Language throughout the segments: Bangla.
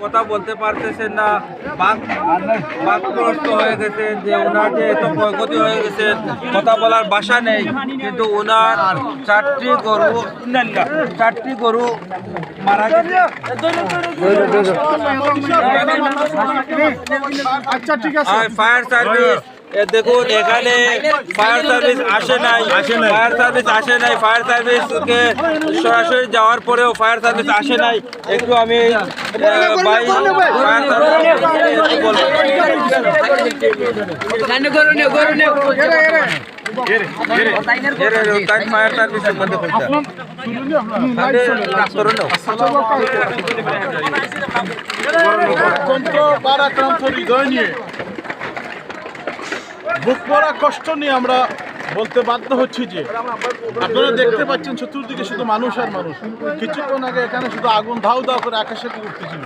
কথা বলতে পারতেছেন না। বাক বাকগ্রস্ত হয়ে গেছে যে ওনার যে এত ক্ষয়ক্ষতি হয়ে গেছে কথা বলার বাসা নেই। কিন্তু ওনার চারটি গরু চারটি গরু মারা গেছে। আচ্ছা ঠিক আছে। ফায়ার সার্ভিস দেখুন এখানে ফায়ার সার্ভিস আসে নাই। ফায়ার সার্ভিস আসে নাই। ফায়ার সার্ভিসকে সরাসরি যাওয়ার পরেও ফায়ার সার্ভিস আসে নাই। একটু আমি ফায়ার সার্ভিস বুক পড়া কষ্ট নিয়ে আমরা বলতে বাধ্য হচ্ছি যে, আপনারা দেখতে পাচ্ছেন চতুর্দিকে শুধু মানুষ আর মানুষ। কিছুক্ষণ আগে এখানে শুধু আগুন ধাউ ধাউ করে আকাশে উঠতেছিল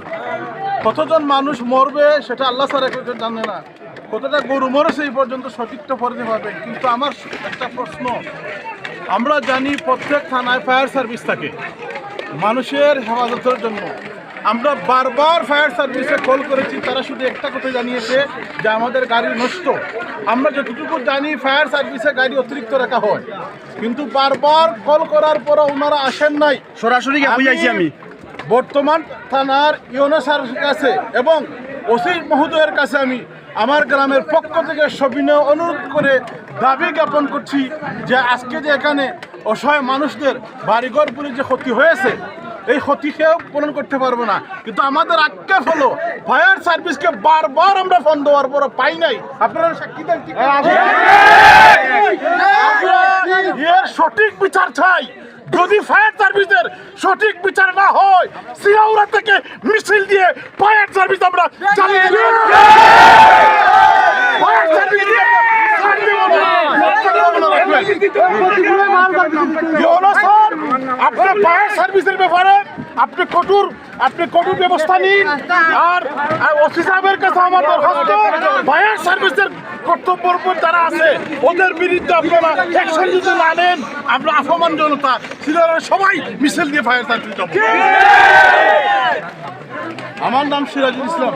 কতজন মানুষ মরবে সেটা আল্লাহ স্যার একজন জানে না। কতটা গরু মরেছে এই পর্যন্ত সঠিকটা পড়তে পারবে কিন্তু আমার একটা প্রশ্ন, আমরা জানি প্রত্যেক থানায় ফায়ার সার্ভিস থাকে। মানুষের হেফাজতের জন্য। আমরা বারবার ফায়ার সার্ভিসে কল করেছি তারা শুধু একটা কথা জানিয়েছে যে আমাদের গাড়ি নষ্ট। আমরা যতটুকু জানি ফায়ার সার্ভিসে গাড়ি অতিরিক্ত রাখা হয়। কিন্তু বারবার কল করার পরও ওনারা আসেন নাই। সরাসরি বুঝাইছি আমি বর্তমান থানার ইউনো স্যারের কাছে এবং ওসি মহোদয়ের কাছে আমি আমার গ্রামের পক্ষ থেকে সবিনয় অনুরোধ করে দাবি জ্ঞাপন করছি যে আজকে যে এখানে অসহায় মানুষদের বাড়িঘর পুরে যে ক্ষতি হয়েছে এই ক্ষতিকেও পূরণ করতে পারব না। কিন্তু আমাদের আক্ষেপ হলো ফায়ার সার্ভিসকে বারবার আমরা ফোন দেওয়ার পর পাই নাই। আপনারা সাক্ষী এর সঠিক বিচার চাই। যদি ফায়ার সার্ভিসের সঠিক বিচার না হয় সিয়াউরা থেকে মিছিল দিয়ে ফায়ার সার্ভিস আমরা চালিয়ে দেব ফায়ার সার্ভিস দিয়ে ছাড় দেব না। লক্ষ্য করে মনে রাখবেন। ইয়োনো স্যার, আপনি ফায়ার সার্ভিসের ব্যাপারে আপনি কঠোর আপনি কঠোর ব্যবস্থা নিন। আর ওসি সাহেবের কাছে আমার দরখাস্ত ফায়ার সার্ভিসের কর্তব্যরত যারা আছে ওদের বিরুদ্ধে আপনারা অ্যাকশন যদি না নেন আমরা আফমান জনতা সিলেটের সবাই মিছিল দিয়ে ফায়ার সার্ভিস আমার নাম সিরাজুল ইসলাম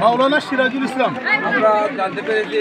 মাওলানা সিরাজুল ইসলাম। আমরা জানতে পেরেছি